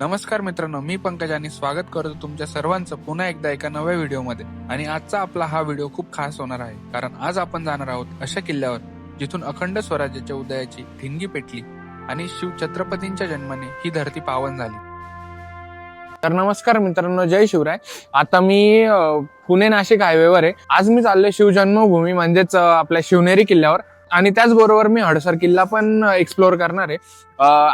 नमस्कार मित्रांनो मी पंकज आणि स्वागत करतो तुमच्या सर्वांचं पुन्हा एकदा एका नव्या व्हिडिओमध्ये. आणि आजचा आपला हा व्हिडिओ खूप खास होणार आहे कारण आज आपण जाणार आहोत अशा किल्ल्यावर जिथून अखंड स्वराज्याच्या उदयाची ठिणगी पेटली आणि शिव छत्रपतींच्या जन्माने ही धरती पावन झाली. तर नमस्कार मित्रांनो जय शिवराय. आता मी पुणे नाशिक हायवेवर आहे. आज मी चाललोय शिवजन्मभूमी म्हणजेच आपल्या शिवनेरी किल्ल्यावर. आणि त्याचबरोबर मी हडसर किल्ला पण एक्सप्लोअर करणार आहे.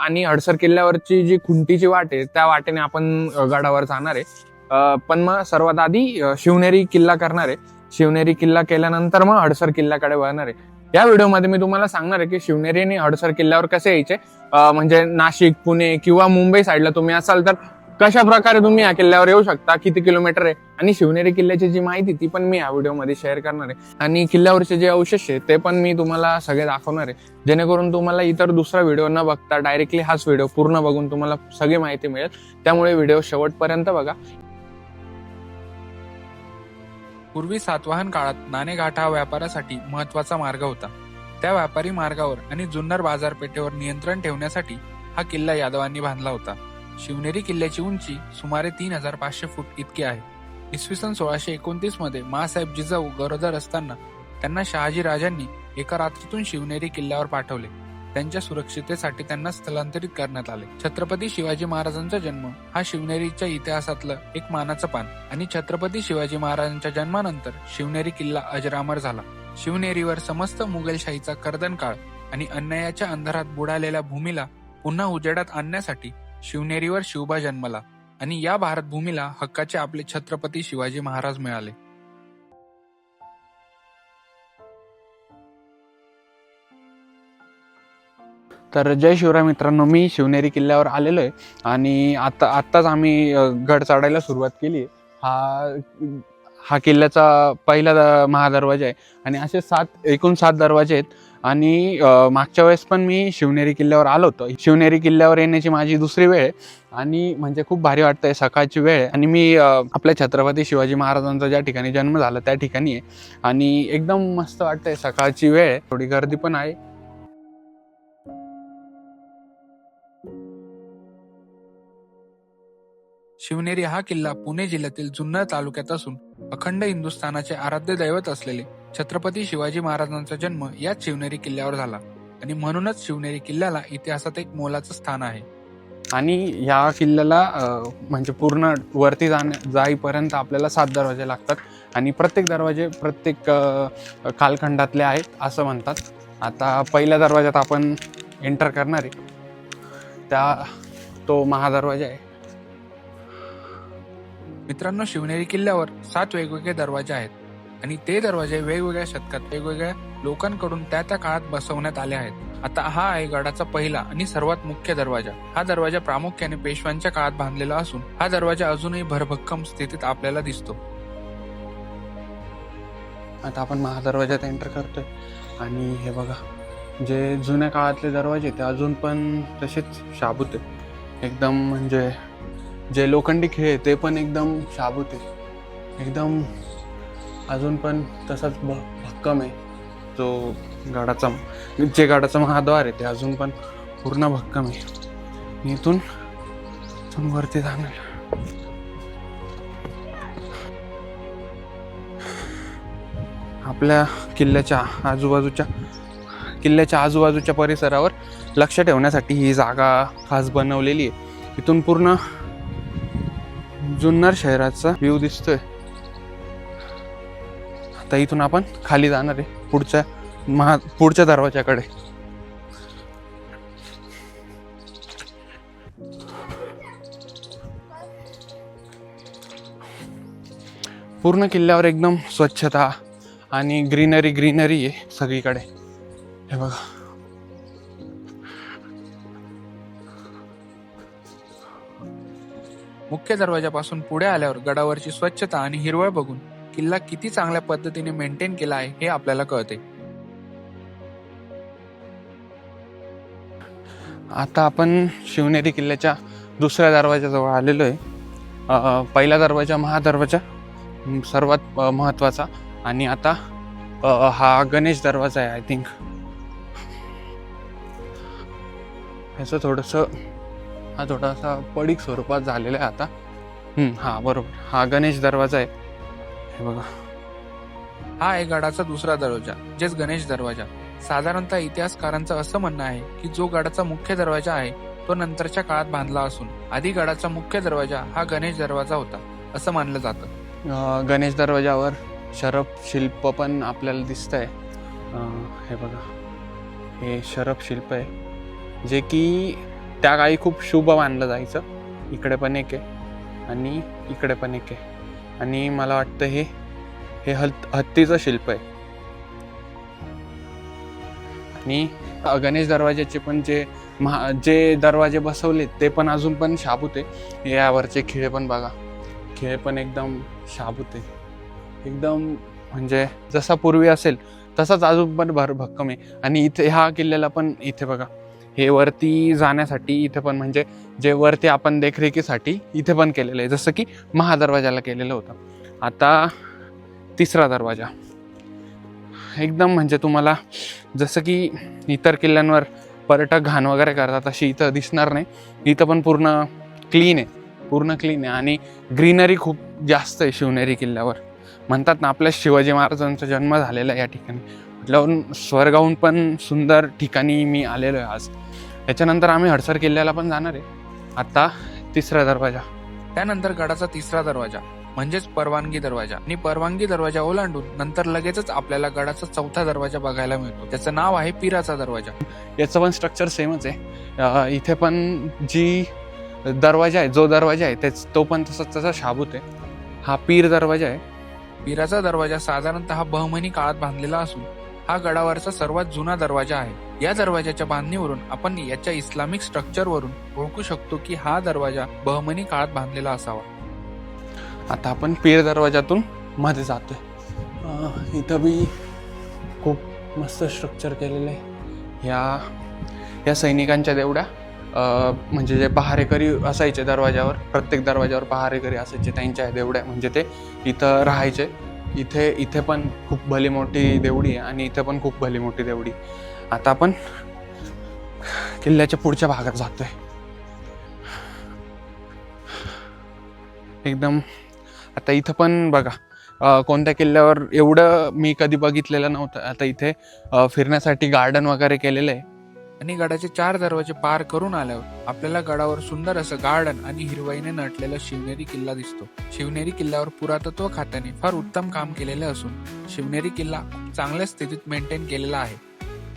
आणि हडसर किल्ल्यावरची जी खुंटीची वाट आहे त्या वाटेने आपण गडावर जाणार आहे. पण मग सर्वात आधी शिवनेरी किल्ला करणार आहे. शिवनेरी किल्ला केल्यानंतर मग हडसर किल्ल्याकडे वळणार आहे. या व्हिडिओमध्ये मी तुम्हाला सांगणार आहे की शिवनेरी आणि हडसर किल्ल्यावर कसे यायचे. म्हणजे नाशिक पुणे किंवा मुंबई साईडला तुम्ही असाल तर कशा प्रकारे तुम्ही या किल्ल्यावर येऊ शकता किती किलोमीटर आहे? आणि शिवनेरी किल्ल्याची जी माहिती ती पण मी या व्हिडिओमध्ये शेअर करणार आहे. आणि किल्ल्यावरचे जे अवशेष आहे ते पण मी तुम्हाला सगळे दाखवणार आहे. जेणेकरून तुम्हाला इतर दुसरा व्हिडिओ न बघता डायरेक्टली हाच व्हिडिओ पूर्ण बघून तुम्हाला सगळी माहिती मिळेल. त्यामुळे व्हिडिओ शेवटपर्यंत बघा. पूर्वी सातवाहन काळात नाणेघाट हा व्यापारासाठी महत्त्वाचा मार्ग होता. त्या व्यापारी मार्गावर आणि जुन्नर बाजारपेठेवर नियंत्रण ठेवण्यासाठी हा किल्ला यादवांनी बांधला होता. शिवनेरी किल्ल्याची उंची सुमारे तीन हजार पाचशे फूट इतकी आहे. इसवी सन सोळाशे एकोणतीसमध्ये मासाहेब जिजाऊ गरोदर असताना त्यांना शहाजी राजांनी एका रात्रीतून शिवनेरी किल्ल्यावर पाठवले. त्यांच्या सुरक्षितेसाठी त्यांना स्थलांतरित करण्यात आले. छत्रपती शिवाजी महाराजांचा जन्म हा शिवनेरीच्या इतिहासातलं एक मानाचं पान आणि छत्रपती शिवाजी महाराजांच्या जन्मानंतर शिवनेरी किल्ला अजरामर झाला. शिवनेरीवर समस्त मुघलशाहीचा कर्दन काळ आणि अन्यायाच्या अंधारात बुडालेल्या भूमीला पुन्हा उजेडात आणण्यासाठी शिवनेरीवर शिवबा जन्मला आणि या भारतभूमीला हक्काचे आपले छत्रपती शिवाजी महाराज मिळाले. तर जय शिवराय मित्रांनो मी शिवनेरी किल्ल्यावर आलेलो आहे आणि आता आत्ताच आम्ही गड चढायला सुरुवात केली हा हा किल्ल्याचा पहिला महादरवाजा आहे. आणि असे सात एकूण सात दरवाजे आहेत. आणि मागच्या वेळेस पण मी शिवनेरी किल्ल्यावर आलो होतो. शिवनेरी किल्ल्यावर येण्याची माझी दुसरी वेळ आहे. आणि म्हणजे खूप भारी वाटतंय सकाळची वेळ आणि मी आपल्या छत्रपती शिवाजी महाराजांचा ज्या ठिकाणी जन्म झाला त्या ठिकाणी आहे. आणि एकदम मस्त वाटतंय सकाळची वेळ थोडी गर्दी पण आहे. शिवनेरी हा किल्ला पुणे जिल्ह्यातील जुन्नर तालुक्यात असून अखंड हिंदुस्थानाचे आराध्य दैवत असलेले छत्रपती शिवाजी महाराजांचा जन्म याच शिवनेरी किल्ल्यावर झाला. आणि म्हणूनच शिवनेरी किल्ल्याला इतिहासात एक मोलाचं स्थान आहे. आणि या किल्ल्याला म्हणजे पूर्ण वरती जाण्या जाईपर्यंत आपल्याला सात दरवाजे लागतात. आणि प्रत्येक दरवाजे प्रत्येक कालखंडातले आहेत असं म्हणतात. आता पहिल्या दरवाज्यात आपण एंटर करणार आहे. त्या तो महादरवाजा आहे. मित्रांनो शिवनेरी किल्ल्यावर सात वेगवेगळे दरवाजे आहेत आणि ते दरवाजे वेगवेगळ्या शतकात वेगवेगळ्या लोकांकडून त्या त्या काळात बसवण्यात आले आहेत. आता हा आहे गडाचा पहिला आणि सर्वात मुख्य दरवाजा. हा दरवाजा प्रामुख्याने पेशव्यांच्या काळात बांधलेला असून हा दरवाजा अजूनही भरभक्कम स्थितीत आपल्याला दिसतो. आता आपण महादरवाज्यात एंटर करतोय. आणि हे बघा जे जुन्या काळातले दरवाजे ते अजून पण तसेच शाबूत आहेत. एकदम म्हणजे जे लोखंडी खेळ आहे ते पण एकदम शाबूत आहे. एकदम अजून पण तसाच भ भक्कम आहे. जो गाडाचा जे गाडाचा महाद्वार आहे ते अजून पण पूर्ण भक्कम आहे. इथून इथून वरती जाणार. आपल्या किल्ल्याच्या आजूबाजूच्या किल्ल्याच्या आजूबाजूच्या परिसरावर लक्ष ठेवण्यासाठी ही जागा खास बनवलेली आहे. इथून पूर्ण जुन्नर शहराचा व्ह्यू दिसतोय. आता इथून आपण खाली जाणार आहे पुढच्या महा पुढच्या दरवाजाकडे पूर्ण किल्ल्यावर एकदम स्वच्छता आणि ग्रीनरी ग्रीनरी आहे सगळीकडे. हे बघा. मुख्य दरवाजापासून पुढे आल्यावर गडावरची स्वच्छता आणि हिरवळ बघून किल्ला किती चांगल्या पद्धतीने मेंटेन केला आहे हे आपल्याला कळते. आता आपण शिवनेरी किल्ल्याच्या दुसऱ्या दरवाजाजवळ आलेलो आहे. पहिला दरवाजा महादरवाजा सर्वात महत्त्वाचा आणि आता हा गणेश दरवाजा आहे आय थिंक ह्याचं थोडंसं हा थोडासा पडीक स्वरूपात झालेला आहे आता. हम्म, हा बरोबर. हा गणेश दरवाजा आहे. हे बघा. हा आहे गडाचा दुसरा दरवाजा म्हणजेच गणेश दरवाजा. साधारणतः इतिहासकारांचं असं म्हणणं आहे की जो गडाचा मुख्य दरवाजा आहे तो नंतरच्या काळात बांधला असून आधी गडाचा मुख्य दरवाजा हा गणेश दरवाजा होता असं मानलं जातं. गणेश दरवाजावर शरफ शिल्प पण आपल्याला दिसत आहे हे बघा. हे शरफ शिल्प आहे. जे की त्या काळी खूप शुभ मानलं जायचं. इकडे पण एक आहे आणि इकडे पण एक आहे. आणि मला वाटतं हे हे हत हत्तीचं शिल्प आहे. आणि गणेश दरवाजाचे पण जे महा जे दरवाजे बसवले ते पण अजून पण शाबूत आहे. यावरचे खिळे पण बघा. खेळ पण एकदम शाबूत आहे. एकदम म्हणजे जसा पूर्वी असेल तसाच अजून पण भर भक्कम आहे. आणि इथे ह्या किल्ल्याला पण इथे बघा. हे वरती जाण्यासाठी इथे पण म्हणजे जे वरती आपण देखरेखीसाठी इथे पण केलेलं आहे. जसं की महादरवाजाला केलेलं होतं. आता तिसरा दरवाजा. एकदम म्हणजे तुम्हाला जसं की इतर किल्ल्यांवर पर्यटक घाण वगैरे करतात अशी इथं दिसणार नाही. इथं पण पूर्ण क्लीन आहे. पूर्ण क्लीन आहे. आणि ग्रीनरी खूप जास्त आहे शिवनेरी किल्ल्यावर. म्हणतात ना आपल्या शिवाजी महाराजांचा जन्म झालेला आहे या ठिकाणी. म्हटल्यावरून स्वर्गाहून पण सुंदर ठिकाणी मी आलेलो आहे आज. याच्यानंतर आम्ही हडसर किल्ल्याला पण जाणार आहे. आता तिसरा दरवाजा. त्यानंतर गडाचा तिसरा दरवाजा म्हणजेच परवानगी दरवाजा. आणि परवानगी दरवाजा ओलांडून नंतर लगेचच आपल्याला गडाचा चौथा दरवाजा बघायला मिळतो. त्याचं नाव आहे पिराचा दरवाजा. याचं पण स्ट्रक्चर सेमच आहे. इथे पण जी दरवाजा आहे जो दरवाजा आहे त्याच तो पण तसाच तसा शाबूत आहे. हा पीर दरवाजा आहे. पिराचा दरवाजा साधारणतः बहमनी काळात बांधलेला असून हा गडावरचा सर्वात जुना दरवाजा आहे. या दरवाजाच्या बांधणीवरून आपण याच्या इस्लामिक स्ट्रक्चरवरून ओळखू शकतो की हा दरवाजा बहमनी काळात बांधलेला असावा. आता आपण पीर दरवाजातून मध्ये जातोय. इथं बी खूप मस्त स्ट्रक्चर केलेलं आहे. ह्या या सैनिकांच्या देवड्या अं, म्हणजे जे पहारेकरी असायचे दरवाजावर प्रत्येक दरवाजावर पहारेकरी असायचे त्यांच्या देवड्या म्हणजे ते इथं राहायचे. इथे इथे पण खूप भली मोठी देवडी आहे आणि इथे पण खूप भली मोठी देवडी. आता आपण किल्ल्याच्या पुढच्या भागात जातोय. एकदम आता इथं पण बघा कोणत्या किल्ल्यावर एवढं मी कधी बघितलेलं नव्हतं. आता इथे फिरण्यासाठी गार्डन वगैरे केलेलं आहे. आणि गडाचे चार दरवाजे पार करून आल्यावर आपल्याला गडावर सुंदर असं गार्डन आणि हिरवाईने नटलेला शिवनेरी किल्ला दिसतो. शिवनेरी किल्ल्यावर पुरातत्व खात्याने फार उत्तम काम केलेले असून शिवनेरी किल्ला चांगल्या स्थितीत मेंटेन केलेला आहे.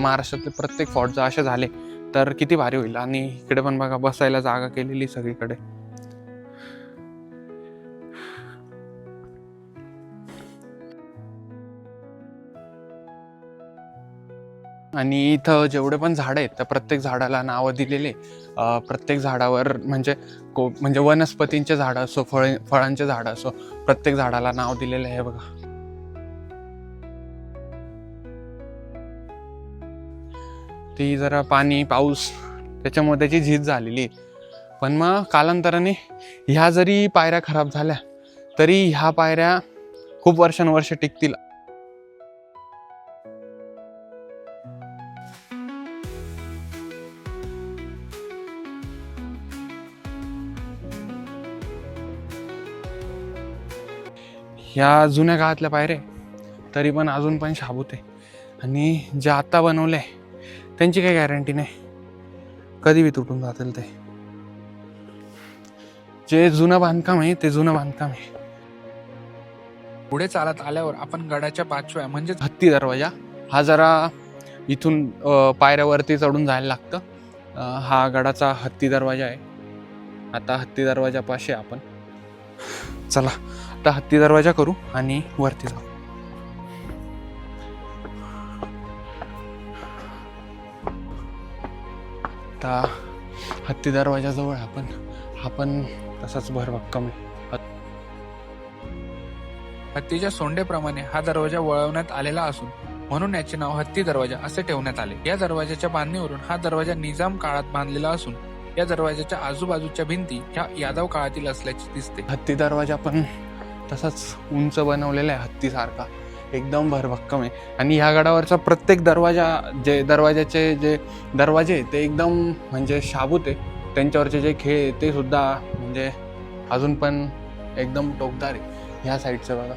महाराष्ट्रातले प्रत्येक फॉर्ट जर असे झाले तर किती भारी होईल. आणि इकडे पण बघा बसायला जागा केलेली सगळीकडे. आणि इथं जेवढे पण झाडं आहेत त्या प्रत्येक झाडाला नावं दिलेले प्रत्येक झाडावर म्हणजे को म्हणजे वनस्पतींचे झाडं असो फळ फळांचे झाडं असो प्रत्येक झाडाला नाव दिलेलं आहे बघा. ती जरा पाणी पाऊस त्याच्यामुळे त्याची झीज झालेली आहे. पण मग कालांतराने ह्या जरी पायऱ्या खराब झाल्या तरी ह्या पायऱ्या खूप वर्षानुवर्ष टिकतील ह्या जुन्या काळातल्या पायऱ्या तरी पण अजून पण शाबूत आहे आणि जे आत्ता बनवलं आहे त्यांची काही गॅरंटी नाही. कधी बी तुटून जातील ते. जे जुनं बांधकाम आहे ते जुनं बांधकाम आहे. पुढे चालत आल्यावर आपण गडाच्या पाचव्या म्हणजेच हत्ती दरवाजा हा जरा इथून पायऱ्यावरती चढून जायला लागतं. हा गडाचा हत्ती दरवाजा आहे. आता हत्ती दरवाजापाशी आपण. चला आता हत्ती दरवाजा करू आणि वरती जाऊ. आता हत्ती दरवाजाजवळ आपण हा पण तसाच भरभक्कम आहे. हत्तीच्या सोंडेप्रमाणे हा दरवाजा वळवण्यात आलेला असून म्हणून याचे नाव हत्ती दरवाजा असे ठेवण्यात आले. या दरवाजाच्या बांधणीवरून हा दरवाजा निजाम काळात बांधलेला असून या दरवाजाच्या आजूबाजूच्या भिंती ह्या यादव काळातील असल्याचे दिसते. हत्ती दरवाजा पण तसाच उंच बनवलेला आहे हत्तीसारखा. एकदम भरभक्कम आहे. आणि ह्या गडावरचा प्रत्येक दरवाजा जे दरवाजाचे जे दरवाजे ते एकदम म्हणजे शाबूत आहे. त्यांच्यावरचे जे खेळ आहे ते सुद्धा म्हणजे अजून पण एकदम टोकदार आहे. ह्या साईडचं बघा.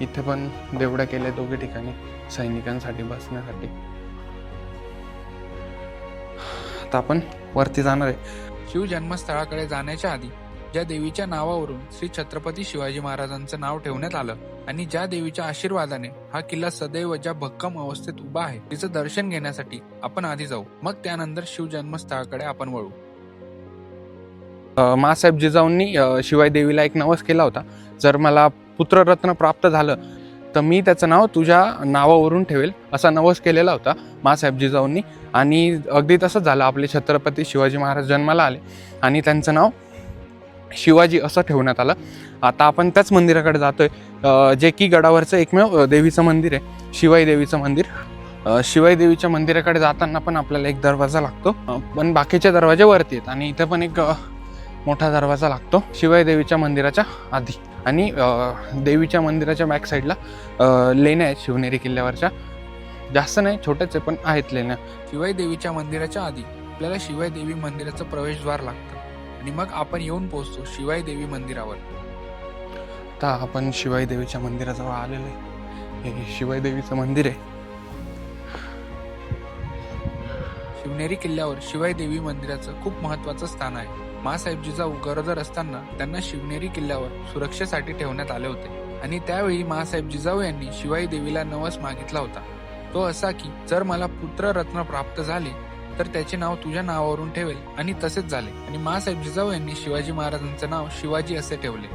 इथे पण देवड्या केल्या दोघे ठिकाणी सैनिकांसाठी बसण्यासाठी. आता आपण वरती जाणार आहे. शिव जन्मस्थळाकडे जाण्याच्या आधी ज्या देवीच्या नावावरून श्री छत्रपती शिवाजी महाराजांचं नाव ठेवण्यात आलं आणि ज्या देवीच्या आशीर्वादाने हा किल्ला सदैव ज्या भक्कम अवस्थेत उभा आहे तिचं दर्शन घेण्यासाठी आपण आधी जाऊ. मग त्यानंतर शिव जन्मस्थळाकडे आपण वळू. मासाहेब जिजाऊंनी शिवाय देवीला एक नवस केला होता. जर मला पुत्ररत्न प्राप्त झालं तर मी त्याचं नाव तुझ्या नावावरून ठेवेल असा नवस केलेला होता मासाहेब जिजाऊंनी. आणि अगदी तसंच झालं. आपले छत्रपती शिवाजी महाराज जन्माला आले आणि त्यांचं नाव शिवाजी असं ठेवण्यात आलं. आता आपण त्याच मंदिराकडे जातोय. आहे जे की गडावरचं एकमेव देवीचं मंदिर आहे. शिवाई देवीचं मंदिर. शिवाई देवीच्या मंदिराकडे जाताना पण आपल्याला एक दरवाजा लागतो. पण बाकीचे दरवाजे वरती आहेत आणि इथे पण एक मोठा दरवाजा लागतो. शिवाई देवीच्या मंदिराच्या आधी. आणि देवीच्या मंदिराच्या बॅक साईडला लेण्या आहेत शिवनेरी किल्ल्यावरच्या. जास्त नाही छोट्याच आहे पण आहेत लेण्या. शिवाई देवीच्या मंदिराच्या आधी आपल्याला शिवाई देवी मंदिराचं प्रवेशद्वार लागतं. आणि मग आपण येऊन पोहोचतो शिवाई देवी मंदिरावर. आता आपण शिवाई देवीच्या मंदिराजवळ आलेलो आहे. हे शिवाई देवीचं मंदिर आहे. शिवनेरी किल्ल्यावर शिवाई देवी मंदिराचं खूप महत्वाचं स्थान आहे. मासाहेब जिजाऊ गरोदर असताना त्यांना शिवनेरी किल्ल्यावर सुरक्षेसाठी ठेवण्यात आले होते. आणि त्यावेळी मासाहेब जिजाऊ यांनी शिवाई देवीला नवस मागितला होता. तो असा की जर मला पुत्ररत्न प्राप्त झाले तर त्याचे नाव तुझ्या नावावरून ठेवेल आणि तसेच झाले. आणि मासाहेब जिजाऊ यांनी शिवाजी महाराजांचं नाव शिवाजी असे ठेवले.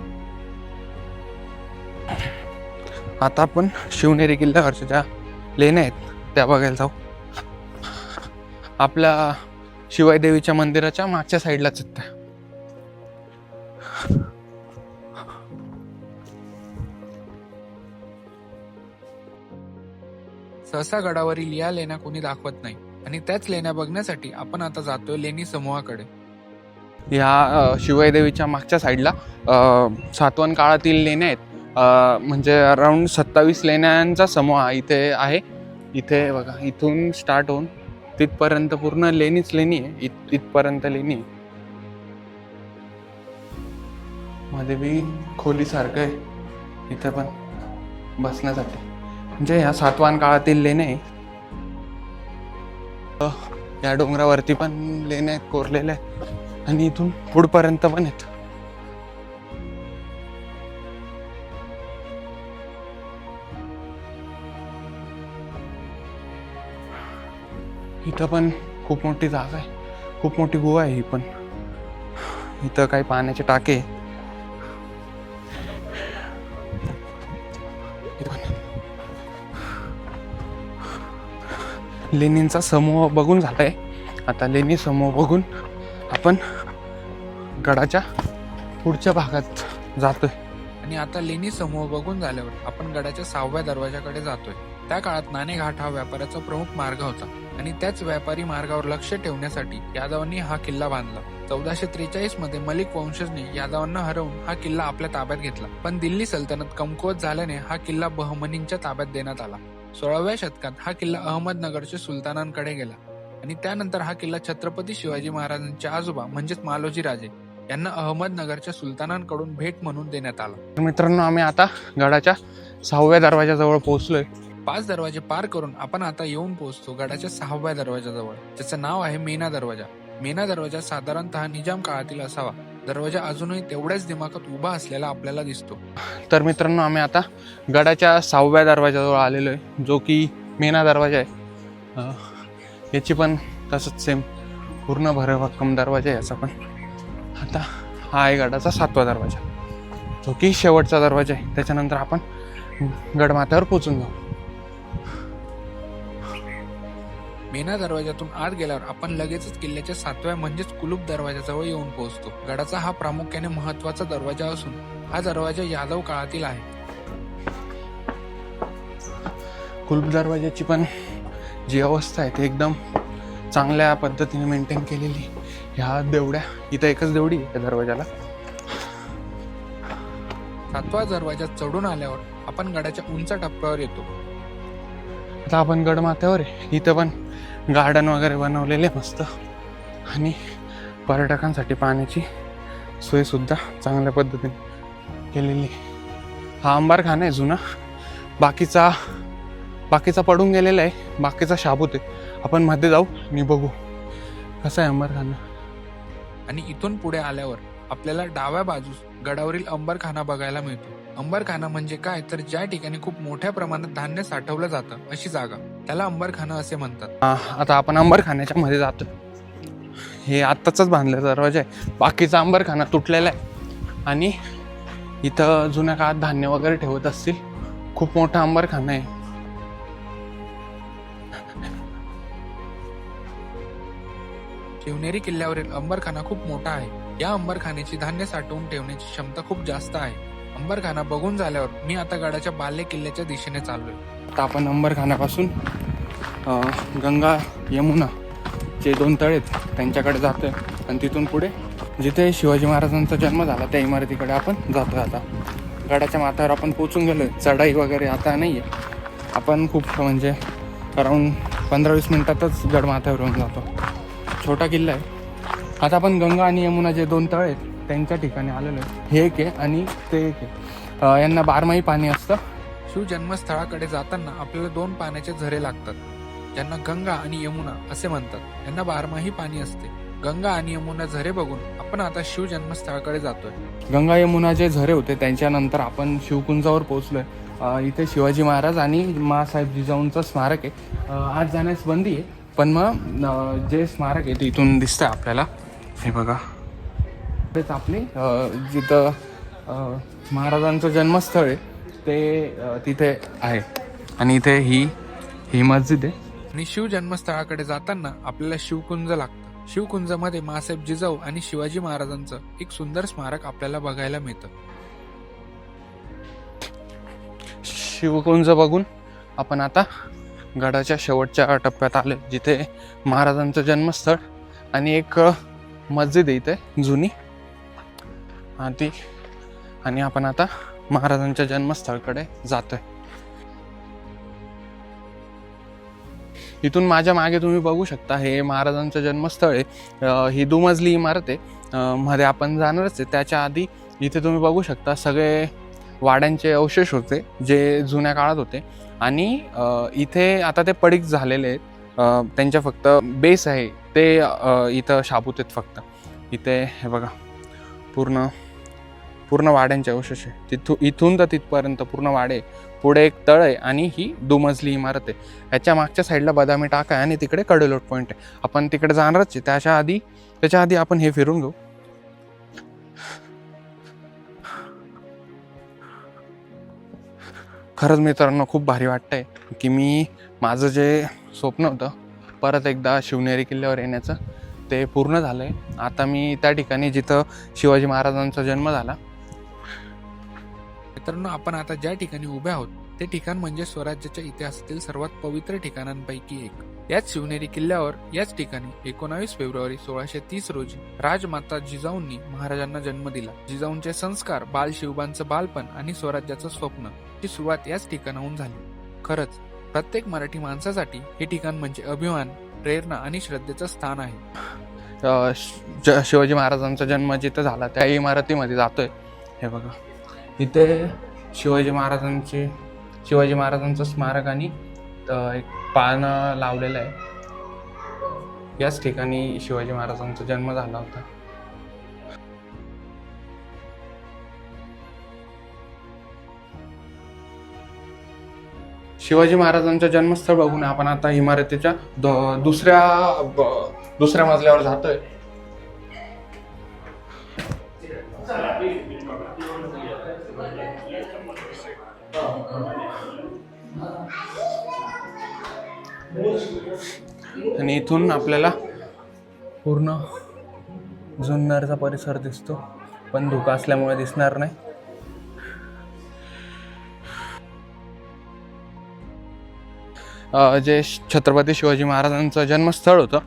आता आपण शिवनेरी किल्ल्यावरच्या ज्या लेण्या आहेत त्या बघायला जाऊ. आपल्या शिवाई देवीच्या मंदिराच्या मागच्या साईडलाच आहेत त्या सहसा गडावरील या लेण्या कोणी दाखवत नाही. आणि त्याच लेण्या बघण्यासाठी आपण आता जातोय लेणी समूहाकडे. ह्या शिवाईदेवीच्या मागच्या साईडला सातवन काळातील लेण्या आहेत. म्हणजे अराऊंड सत्तावीस लेण्यांचा समूह इथे आहे. इथे बघा इथून स्टार्ट होऊन तिथपर्यंत पूर्ण लेणीच लेणी आहे. इत इथपर्यंत लेणी आहे. मध्ये बी खोलीसारखं आहे. इथे पण बसण्यासाठी. म्हणजे ह्या सातवान काळातील लेण्या आहे या डोंगरावरती पण लेण्या आहेत कोरलेल्या आहेत. आणि इथून पुढपर्यंत पण आहेत. इथं पण खूप मोठी जागा आहे. खूप मोठी गुहा आहे ही पण. इथं काही पाण्याचे टाके लेणींचा समूह बघून झाला आहे आता लेणी समूह बघून आपण गडाच्या पुढच्या भागात जातोय. आणि आता लेणी समूह बघून झाल्यावर आपण गडाच्या सहाव्या दरवाजाकडे जातोय. त्या काळात नाणेघाट हा व्यापाराचा प्रमुख मार्ग होता. आणि त्याच व्यापारी मार्गावर लक्ष ठेवण्यासाठी यादवांनी हा किल्ला बांधला. चौदाशे त्रेचाळीसमध्ये मलिक वंशजने यादवांना हरवून हा किल्ला आपल्या ताब्यात घेतला. पण दिल्ली सल्तनत कमकुवत झाल्याने हा किल्ला बहमनींच्या ताब्यात देण्यात आला. सोळाव्या शतकात हा किल्ला अहमदनगरच्या सुलतानांकडे गेला आणि त्यानंतर हा किल्ला छत्रपती शिवाजी महाराजांचे आजोबा म्हणजेच मालोजी राजे यांना अहमदनगरच्या सुलतानांकडून भेट म्हणून देण्यात आला. तर मित्रांनो आम्ही आता गडाच्या सहाव्या दरवाजाजवळ पोहोचलोय. पाच दरवाजे पार करून आपण आता येऊन पोहोचतो गडाच्या सहाव्या दरवाजाजवळ ज्याचं नाव आहे मेना दरवाजा. मेना दरवाजा साधारणतः निजाम काळातील असावा. दरवाजा अजूनही तेवढ्याच दिमाखात उभा असलेला आपल्याला दिसतो. तर मित्रांनो आम्ही आता गडाच्या सहाव्या दरवाजाजवळ आलेलो आहे जो की मेना दरवाजा आहे. याची पण तसंच सेम पूर्ण भरभक्कम दरवाजा आहे याचा पण. आता हा आहे गडाचा सातवा दरवाजा. जो की शेवटचा दरवाजा आहे. त्याच्यानंतर आपण गडमाथ्यावर पोचून जाऊ. मेना दरवाजातून आत गेल्यावर आपण लगेचच किल्ल्याच्या सातव्या म्हणजेच कुलूप दरवाजाजवळ येऊन पोहोचतो. गडाचा हा प्रामुख्याने महत्त्वाचा दरवाजा असून हा दरवाजा यादव काळातील आहे. कुलूप दरवाजाची पण जी अवस्था आहे ती एकदम चांगल्या पद्धतीने मेंटेन केलेली. ह्या देवड्या इथं एकच देवडी त्या दरवाजाला सातवा दरवाजा चढून आल्यावर आपण गडाच्या उंच टप्प्यावर येतो. आता आपण गडमाथ्यावर आहे. इथं पण गार्डन वगैरे बनवलेले मस्त. आणि पर्यटकांसाठी पाण्याची सोयसुद्धा चांगल्या पद्धतीने केलेली. आहे. हा अंबारखाना आहे जुना. बाकीचा बाकीचा पडून गेलेला आहे. बाकीचा शाबूत आहे. आपण मध्ये जाऊ मी बघू. कसं आहे अंबारखाना? आणि इथून पुढे आल्यावर आपल्याला डाव्या बाजूस गडावरील अंबरखाना बघायला मिळतो. अंबरखाना म्हणजे काय? तर ज्या ठिकाणी खूप मोठ्या प्रमाणात धान्य साठवलं जातं अशी जागा. त्याला अंबरखाना असे म्हणतात. आता आपण अंबरखान्याच्या मध्ये जातो हे आत्ताच बांधलं दरवाजा आहे. बाकीचा अंबरखाना तुटलेला आहे. आणि इथं जुन्या काळात धान्य वगैरे ठेवत असतील. खूप मोठा अंबरखाना आहे. शिवनेरी किल्ल्यावरील अंबरखाना खूप मोठा आहे. या अंबरखान्याची धान्य साठवून ठेवण्याची क्षमता खूप जास्त आहे. अंबरखाना बघून झाल्यावर मी आता गडाच्या बाल्य किल्ल्याच्या दिशेने चाललोय. आता आपण अंबरखानापासून गंगा यमुना जे दोन तळे आहेत त्यांच्याकडे जातोय. आणि तिथून पुढे जिथे शिवाजी महाराजांचा जन्म झाला त्या इमारतीकडे आपण जातो आता. गडाच्या माथ्यावर आपण पोचून गेलो चढाई वगैरे आता नाही आहे आपण खूप म्हणजे अराऊंड पंधरा वीस मिनटातच गड माथ्यावर येऊन जातो. छोटा किल्ला आहे. आता आपण गंगा आणि यमुना जे दोन तळे आहेत त्यांच्या ठिकाणी आलेलो आहे. हे एक आहे आणि ते एक आहे. यांना बारमाही पाणी असतं. शिव जन्मस्थळाकडे जाताना आपल्याला दोन पाण्याचे झरे लागतात. ज्यांना गंगा आणि यमुना असे म्हणतात. यांना बारमाही पाणी असते. गंगा आणि यमुना झरे बघून आपण आता शिव जन्मस्थळाकडे जातोय. गंगा यमुना जे झरे होते त्यांच्यानंतर आपण शिवकुंजावर पोहोचलोय. इथे शिवाजी महाराज आणि मासाहेब जिजाऊंचं स्मारक आहे. आज जाण्यास बंदी आहे. पण मग जे स्मारक आहे ते इथून दिसतंय आपल्याला. हे बघा. तेच आपली जिथं महाराजांचं जन्मस्थळ आहे. ते तिथे आहे. आणि इथे ही ही मस्जिद आहे. आणि शिव जन्मस्थळाकडे जाताना आपल्याला शिवकुंज लागतं. शिवकुंजामध्ये मासाहेब जिजाऊ आणि शिवाजी महाराजांचं एक सुंदर स्मारक आपल्याला बघायला मिळतं. शिवकुंज बघून आपण आता गडाच्या शेवटच्या टप्प्यात आले जिथे महाराजांचं जन्मस्थळ आणि एक मस्जिद आहे इथे जुनी. आणि ती आणि आपण आता महाराजांच्या जन्मस्थळकडे जातोय. इथून माझ्या मागे तुम्ही बघू शकता हे महाराजांचं जन्मस्थळ आहे. ही दुमजली इमारत आहे. मध्ये आपण जाणारच आहे. त्याच्या आधी इथे तुम्ही बघू शकता सगळे वाड्यांचे अवशेष होते जे जुन्या काळात होते. आणि इथे आता ते पडीक झालेले आहेत. त्यांच्या फक्त बेस आहे. ते इथं शाबूत आहेत फक्त. इथे हे बघा पूर्ण पूर्ण वाड्यांचे अवशेष आहे. तिथू इथून तर तिथपर्यंत पूर्ण वाडे पुढे एक तळ आहे आणि ही दुमजली इमारत आहे. ह्याच्या मागच्या साईडला बदामी टाका आहे आणि तिकडे कडेलोट पॉईंट आहे. आपण तिकडे जाणारच आहे. त्याच्या आधी त्याच्या आधी आपण हे फिरून घेऊ. खरंच मित्रांनो खूप भारी वाटतंय की मी माझं जे स्वप्न होतं परत एकदा शिवनेरी किल्ल्यावर येण्याचं ते पूर्ण झालं आहे आता मी त्या ठिकाणी जिथं शिवाजी महाराजांचा जन्म झाला मित्रांनो आपण आता ज्या ठिकाणी उभे आहोत ते ठिकाण म्हणजे स्वराज्याच्या इतिहासातील सर्वात पवित्र ठिकाणांपैकी एक. याच शिवनेरी किल्ल्यावर याच ठिकाणी एकोणावीस फेब्रुवारी सोळाशे तीस रोजी राजमाता जिजाऊंनी महाराजांना जन्म दिला. जिजाऊंचे संस्कार बाल शिवबांचं बालपण आणि स्वराज्याचं स्वप्न ची सुरुवात याच ठिकाणाहून झाली. खरंच प्रत्येक मराठी माणसासाठी हे ठिकाण म्हणजे अभिमान प्रेरणा आणि श्रद्धेचं स्थान आहे. ज- शिवाजी महाराजांचा जन्म जिथं झाला त्या इमारतीमध्ये जातोय. हे बघा. इथे शिवाजी महाराजांचे शिवाजी महाराजांचं स्मारक आणि एक पान लावलेलं आहे. याच ठिकाणी शिवाजी महाराजांचा जन्म झाला होता. शिवाजी महाराजांचं जन्मस्थळ बघून आपण आता इमारतीच्या दुसऱ्या दुसऱ्या मजल्यावर जातोय. आणि इथून आपल्याला पूर्ण जुन्नरचा परिसर दिसतो पण धुका असल्यामुळे दिसणार नाही. जे छत्रपती शिवाजी महाराजांचं जन्मस्थळ होतं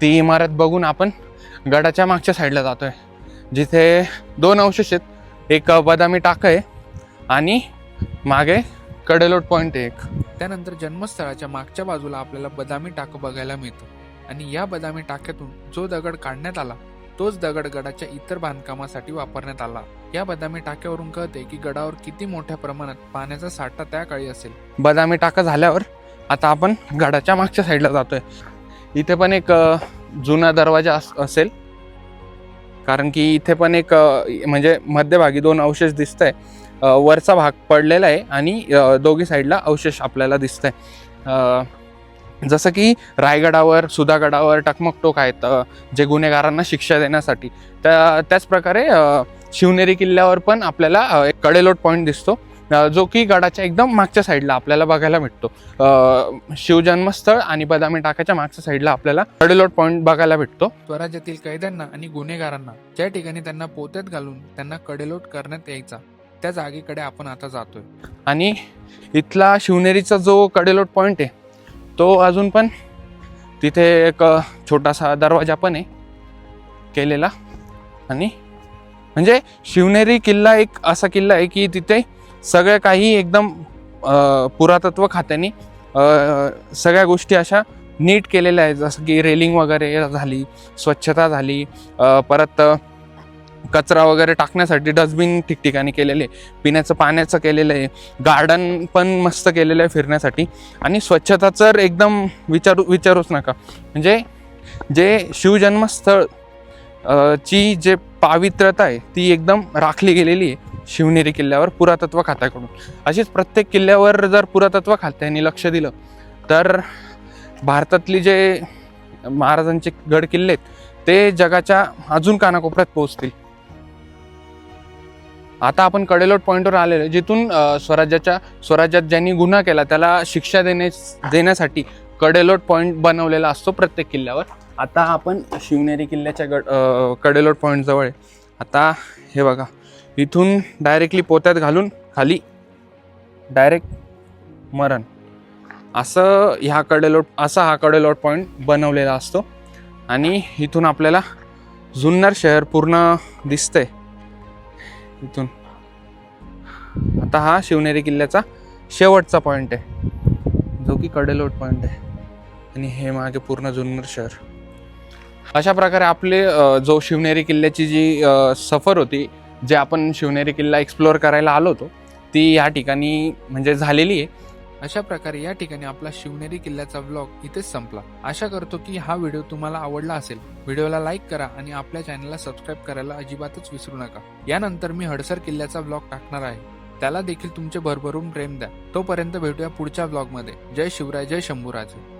ती इमारत बघून आपण गडाच्या मागच्या साईडला जातोय. जिथे दोन अवशेष आहेत एक बदामी टाकं आहे आणि मागे कडेलोट पॉईंट एक. त्यानंतर जन्मस्थळाच्या मागच्या बाजूला आपल्याला बदामी टाकं बघायला मिळतं. आणि या बदामी टाक्यातून जो दगड काढण्यात आला तोच दगड गडाच्या इतर बांधकामासाठी वापरण्यात आला. या बदामी टाक्यावरून कळते की गडावर किती मोठ्या प्रमाणात पाण्याचा साठा त्या काळी असेल. बदामी टाका झाल्यावर आता आपण गडाच्या मागच्या साईडला जातोय. इथे पण एक जुना दरवाजा अस- असेल. कारण की इथे पण एक म्हणजे मध्यभागी दोन अवशेष दिसत आहे वरचा भाग पडलेला आहे आणि दोघी साईडला अवशेष आपल्याला दिसत आहे जसं की रायगडावर सुधागडावर टकमकटोक आहेत जे गुन्हेगारांना शिक्षा देण्यासाठी. त्या त्याचप्रकारे शिवनेरी किल्ल्यावर पण आपल्याला एक कडेलोट पॉईंट दिसतो. जो की गडाच्या एकदम मागच्या साईडला आपल्याला बघायला भेटतो. शिवजन्मस्थळ आणि बदामी टाकाच्या मागच्या साईडला आपल्याला कडेलोट पॉईंट बघायला भेटतो. स्वराज्यातील कैद्यांना आणि गुन्हेगारांना ज्या ठिकाणी त्यांना पोत्यात घालून त्यांना कडेलोट करण्यात यायचा त्या जागेकडे आपण आता जातोय. आणि इथला शिवनेरीचा जो कडेलोट पॉईंट आहे तो अजून पण तिथे एक छोटासा दरवाजा पण आहे केलेला. आणि म्हणजे शिवनेरी किल्ला एक असा किल्ला आहे की तिथे सगळं काही एकदम पुरातत्व खात्याने सगळ्या गोष्टी अशा नीट केलेल्या आहेत. जसं की रेलिंग वगैरे झाली स्वच्छता झाली परत कचरा वगैरे टाकण्यासाठी डस्टबिन ठिकठिकाणी केलेले पिण्याचं पाण्याचं केलेलं आहे. गार्डन पण मस्त केलेलं आहे फिरण्यासाठी. आणि स्वच्छता तर एकदम विचारू विचारूच नका. म्हणजे जे शिवजन्मस्थळ ची जे पावित्र्यता आहे ती एकदम राखली गेलेली आहे शिवनेरी किल्ल्यावर पुरातत्व खात्याकडून. अशीच प्रत्येक किल्ल्यावर जर पुरातत्व खात्याने लक्ष दिलं तर भारतातली जे महाराजांचे गड किल्ले आहेत ते जगाच्या अजून कानाकोपऱ्यात पोहोचतील. आता आपण कडेलोट पॉईंटवर आलेलो जिथून स्वराज्याच्या स्वराज्यात ज्यांनी गुन्हा केला त्याला शिक्षा देणे देण्यासाठी कडेलोट पॉईंट बनवलेला असतो प्रत्येक किल्ल्यावर. आता आपण शिवनेरी किल्ल्याच्या गड कडेलोट पॉईंट जवळ आहे. आता हे बघा इथून डायरेक्टली पोत्यात घालून खाली डायरेक्ट मरण. असं ह्या कडेलोट असा हा कडेलोट पॉईंट बनवलेला असतो. आणि इथून आपल्याला जुन्नर शहर पूर्ण दिसतंय. इथून. आता हा शिवनेरी किल्ल्याचा शेवटचा पॉईंट आहे. जो की कडेलोट पॉईंट आहे. आणि हे मागे पूर्ण जुन्नर शहर. अशा प्रकारे आपले जो शिवनेरी किल्ल्याची जी सफर होती जे आपण शिवनेरी किल्ला एक्सप्लोअर करायला आलो होतो ती या ठिकाणी म्हणजे झालेली आहे. अशा प्रकारे या ठिकाणी आपला शिवनेरी किल्ल्याचा ब्लॉग इथेच संपला. आशा करतो की हा व्हिडिओ तुम्हाला आवडला असेल. व्हिडिओला लाईक करा आणि आपल्या चॅनलला सबस्क्राईब करायला अजिबातच विसरू नका. यानंतर मी हडसर किल्ल्याचा ब्लॉग टाकणार आहे. त्याला देखील तुमचे भरभरून प्रेम द्या. तोपर्यंत भेटूया पुढच्या ब्लॉगमध्ये जय शिवराय जय शंभूराजे.